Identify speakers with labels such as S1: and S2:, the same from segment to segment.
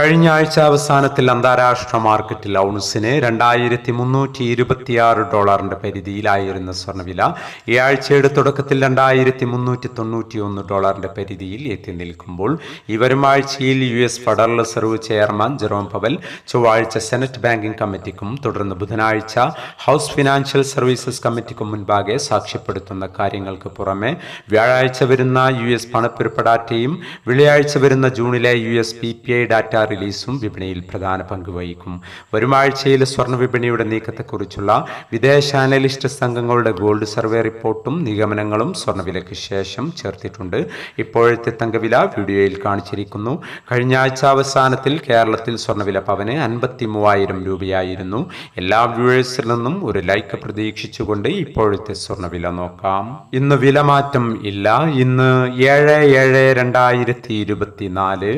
S1: കഴിഞ്ഞ ആഴ്ച അവസാനത്തിൽ അന്താരാഷ്ട്ര മാർക്കറ്റിൽ ഔൺസിന് രണ്ടായിരത്തി മുന്നൂറ്റി ഇരുപത്തിയാറ് ഡോളറിന്റെ പരിധിയിലായിരുന്ന സ്വർണവില ഈ ആഴ്ചയുടെ തുടക്കത്തിൽ രണ്ടായിരത്തി മുന്നൂറ്റി തൊണ്ണൂറ്റി ഒന്ന് ഡോളറിന്റെ പരിധിയിൽ എത്തി നിൽക്കുമ്പോൾ ഈ വരും ആഴ്ചയിൽ U S Federal Reserve chairman Jerome Powell ചൊവ്വാഴ്ച സെനറ്റ് ബാങ്കിംഗ് കമ്മിറ്റിക്കും തുടർന്ന് ബുധനാഴ്ച ഹൗസ് ഫിനാൻഷ്യൽ സർവീസസ് കമ്മിറ്റിക്കും മുൻപാകെ സാക്ഷ്യപ്പെടുത്തുന്ന കാര്യങ്ങൾക്ക് പുറമെ വ്യാഴാഴ്ച വരുന്ന യു എസ് പണപ്പെരുപ്പ ഡാറ്റയും വെള്ളിയാഴ്ച വരുന്ന ജൂണിലെ U S P P I data റിലീസും വിപണിയിൽ പ്രധാന പങ്ക് വഹിക്കും. വരുമാഴ്ചയിലെ സ്വർണ വിപണിയുടെ നീക്കത്തെക്കുറിച്ചുള്ള വിദേശ അനലിസ്റ്റ് സംഘങ്ങളുടെ ഗോൾഡ് സർവേ റിപ്പോർട്ടും നിഗമനങ്ങളും സ്വർണവിലയ്ക്ക് ശേഷം ചേർത്തിട്ടുണ്ട്. ഇപ്പോഴത്തെ തങ്കവില വീഡിയോയിൽ കാണിച്ചിരിക്കുന്നു. കഴിഞ്ഞ ആഴ്ച അവസാനത്തിൽ കേരളത്തിൽ സ്വർണവില പവന് അൻപത്തി മൂവായിരം രൂപയായിരുന്നു. എല്ലാ വ്യൂവേഴ്സിൽ നിന്നും ഒരു ലൈക്ക് പ്രതീക്ഷിച്ചുകൊണ്ട് ഇപ്പോഴത്തെ സ്വർണവില നോക്കാം. ഇന്ന് വിലമാറ്റം ഇല്ല. ഇന്ന് ഏഴ് ഏഴ് രണ്ടായിരത്തി ഇരുപത്തിനാല്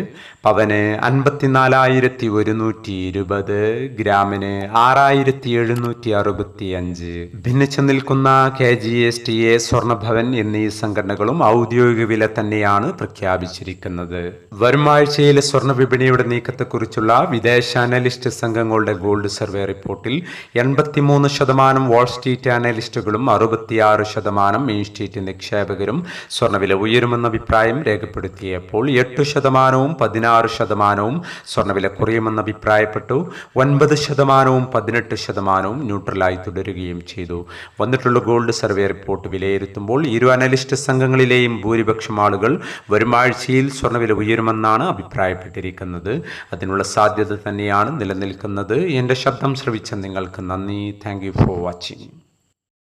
S1: പവന് അൻപത്തിനാലായിരത്തി ഒരുന്നൂറ്റി ഇരുപത് ഗ്രാമിന് ആറായിരത്തി എഴുന്നൂറ്റി അറുപത്തി അഞ്ച് ഭിന്നിച്ചു നിൽക്കുന്ന K G S T A സ്വർണഭവൻ എന്നീ സംഘടനകളും ഔദ്യോഗിക വില തന്നെയാണ് പ്രഖ്യാപിച്ചിരിക്കുന്നത്. വരും ആഴ്ചയിലെ സ്വർണ വിപണിയുടെ നീക്കത്തെക്കുറിച്ചുള്ള വിദേശ അനലിസ്റ്റ് സംഘങ്ങളുടെ ഗോൾഡ് സർവേ റിപ്പോർട്ടിൽ എൺപത്തിമൂന്ന് ശതമാനം വാൾ സ്ട്രീറ്റ് അനലിസ്റ്റുകളും അറുപത്തിയാറ് ശതമാനം മെയിൻ സ്ട്രീറ്റ് നിക്ഷേപകരും സ്വർണവില ഉയരുമെന്ന അഭിപ്രായം രേഖപ്പെടുത്തിയപ്പോൾ എട്ട് ശതമാനവും പതിനാറ് ശതമാനവും സ്വർണവില കുറയുമെന്ന് അഭിപ്രായപ്പെട്ടു. ഒൻപത് ശതമാനവും പതിനെട്ട് ശതമാനവും ന്യൂട്രലായി തുടരുകയും ചെയ്തു. വന്നിട്ടുള്ള ഗോൾഡ് സർവേ റിപ്പോർട്ട് വിലയിരുത്തുമ്പോൾ ഇരു അനലിസ്റ്റ് സംഘങ്ങളിലെയും ഭൂരിപക്ഷം ആളുകൾ വരുമാഴ്ചയിൽ സ്വർണവില ഉയരുമെന്നാണ് അഭിപ്രായപ്പെട്ടിരിക്കുന്നത്. അതിനുള്ള സാധ്യത തന്നെയാണ് നിലനിൽക്കുന്നത്. എന്റെ ശബ്ദം ശ്രവിച്ച നിങ്ങൾക്ക് നന്ദി. Thank for watching.